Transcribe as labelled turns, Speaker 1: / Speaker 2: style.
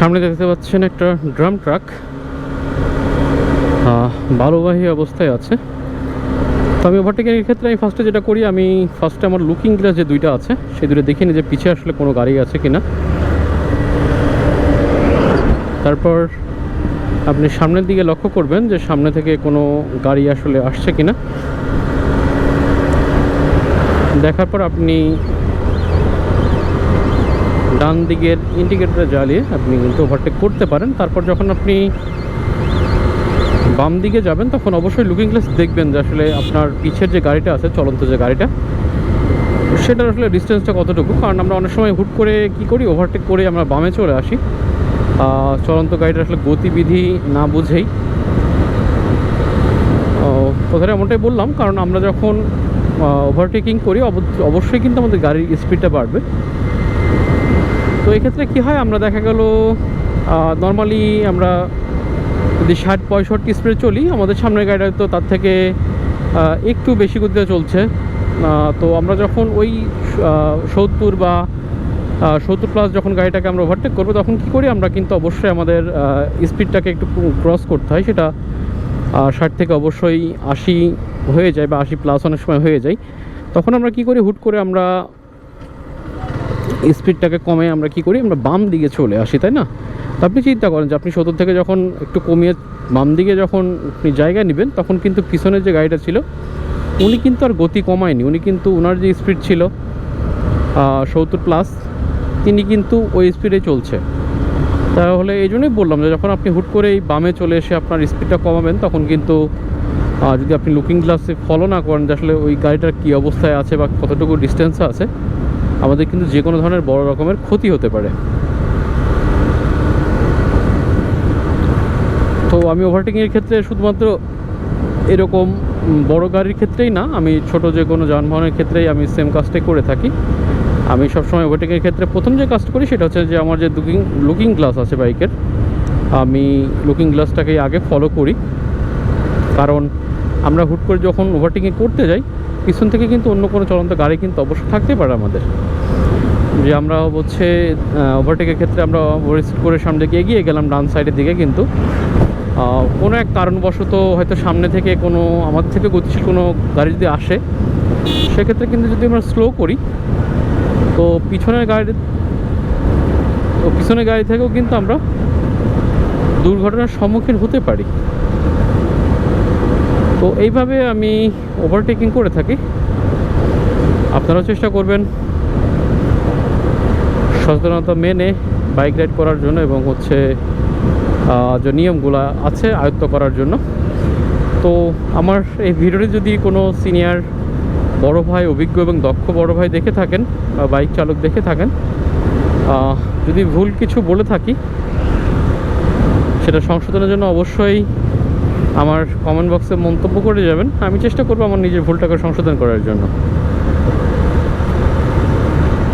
Speaker 1: সামনে দেখতে পাচ্ছেন একটা ড্রাম ট্রাক। বালুবাহী অবস্থায় আছে। তো আমি ওভারটেকিংয়ের ক্ষেত্রে আমি ফার্স্টে যেটা করি, আমি ফার্স্টে আমার লুকিং গ্লাস যে দুইটা আছে, সেই দুটো দেখে নিই যে পিছে আসলে কোনো গাড়ি আছে কিনা। তারপর আপনি সামনের দিকে লক্ষ্য করবেন যে সামনে থেকে কোনো গাড়ি আসলে আসছে কিনা। দেখার পর আপনি ডান দিকের ইন্ডিকেটর জ্বালিয়ে আপনি কিন্তু ওভারটেক করতে পারেন। তারপর যখন আপনি বাম দিকে যাবেন, তখন অবশ্যই লুকিং গ্লাস দেখবেন যে আসলে আপনার পিছের যে গাড়িটা আছে, চলন্ত যে গাড়িটা, সেটার আসলে ডিস্টেন্সটা কতটুকু? কারণ আমরা অনেক সময় হুট করে কি করি? ওভারটেক করে আমরা বামে চলে আসি। চলন্ত গাড়িটা আসলে গতিবিধি না বুঝেই। কথাটা এমনটাই বললাম, কারণ আমরা যখন ওভারটেকিং করি, অব- অবশ্যই কিন্তু আমাদের গাড়ির স্পিডটা বাড়বে। এক্ষেত্রে কি হয়? আমরা দেখা গেল নর্মালি আমরা যদি ষাট, পঁয়ষট্টি স্পিডে চলি, আমাদের সামনের গাড়িটা তো তার থেকে একটু বেশি গতিতে চলছে। তো আমরা যখন ওই সত্তর বা সত্তর প্লাস যখন গাড়িটাকে আমরা ওভারটেক করব, তখন কি করি? আমরা কিন্তু অবশ্যই আমাদের স্পিডটাকে একটু ক্রস করতে হয়। সেটা ষাট থেকে অবশ্যই আশি হয়ে যায় বা আশি প্লাস অনেক সময় হয়ে যায়। তখন আমরা কি করি? হুট করে আমরা স্পিডটাকে কমে আমরা কি করি? আমরা বাম দিকে চলে আসি, তাই না? আপনি চিন্তা করেন যে আপনি সত্তর থেকে যখন একটু কমিয়ে বাম দিকে যখন আপনি জায়গা নেবেন, তখন কিন্তু পিছনের যে গাড়িটা ছিল, উনি কিন্তু আর গতি কমায়নি। উনি কিন্তু ওনার যে স্পিড ছিল সত্তর প্লাস তিনি কিন্তু ওই স্পিডে চলছে। তাহলে এই জন্যই বললাম যে যখন আপনি হুট করে এই বামে চলে এসে আপনার স্পিডটা কমাবেন, তখন কিন্তু যদি আপনি লুকিং গ্লাসে ফলো না করেন যে আসলে ওই গাড়িটার কী অবস্থায় আছে বা কতটুকু ডিস্টেন্সে আছে আমাদের কিন্তু যে কোনো ধরনের বড় রকমের ক্ষতি হতে পারে। তো আমি ওভারটেকিংয়ের ক্ষেত্রে শুধুমাত্র এরকম বড় গাড়ির ক্ষেত্রেই না, আমি ছোট যে কোনো যানবাহনের ক্ষেত্রেই আমি সেম কাজটাই করে থাকি। আমি সবসময় ওভারটেকিংয়ের ক্ষেত্রে প্রথম যে কাজটা করি সেটা হচ্ছে যে আমার যে লুকিং লুকিং গ্লাস আছে বাইকের আমি লুকিং গ্লাসটাকেই আগে ফলো করি। কারণ আমরা হুট করে যখন ওভারটেকিং করতে যাই, পিছন থেকে কিন্তু অন্য কোনো চলন্ত গাড়ি কিন্তু অবশ্যই থাকতে পারে আমাদের। যে আমরা হচ্ছে ওভারটেকের ক্ষেত্রে আমরা ওভারস্পিড করে সামনে দিকে এগিয়ে গেলাম ডান সাইডের দিকে কিন্তু। কোনো এক কারণবশত হয়তো সামনে থেকে কোনো, আমাদের থেকে গতিশীল কোনো গাড়ি যদি আসে, সেক্ষেত্রে কিন্তু যদি আমরা স্লো করি, তো পিছনের গাড়ি তো পিছনের গাড়ি থেকেও কিন্তু আমরা দুর্ঘটনার সম্মুখীন হতে পারি। তো এইভাবে আমি ওভারটেকিং করে থাকি। আপনারাও চেষ্টা করবেন সচেতনতা মেনে বাইক রাইড করার জন্য এবং হচ্ছে যে নিয়মগুলো আছে আয়ত্ত করার জন্য। তো আমার এই ভিডিওটি যদি কোনো সিনিয়র বড় ভাই, অভিজ্ঞ এবং দক্ষ বড় ভাই দেখে থাকেন বা বাইক চালক দেখে থাকেন যদি ভুল কিছু বলে থাকি, সেটা সংশোধনের জন্য অবশ্যই আমার কমেন্ট বক্সে মন্তব্য করে যাবেন। আমি চেষ্টা করব আমার নিজের ভুলটাকে সংশোধন করার জন্য।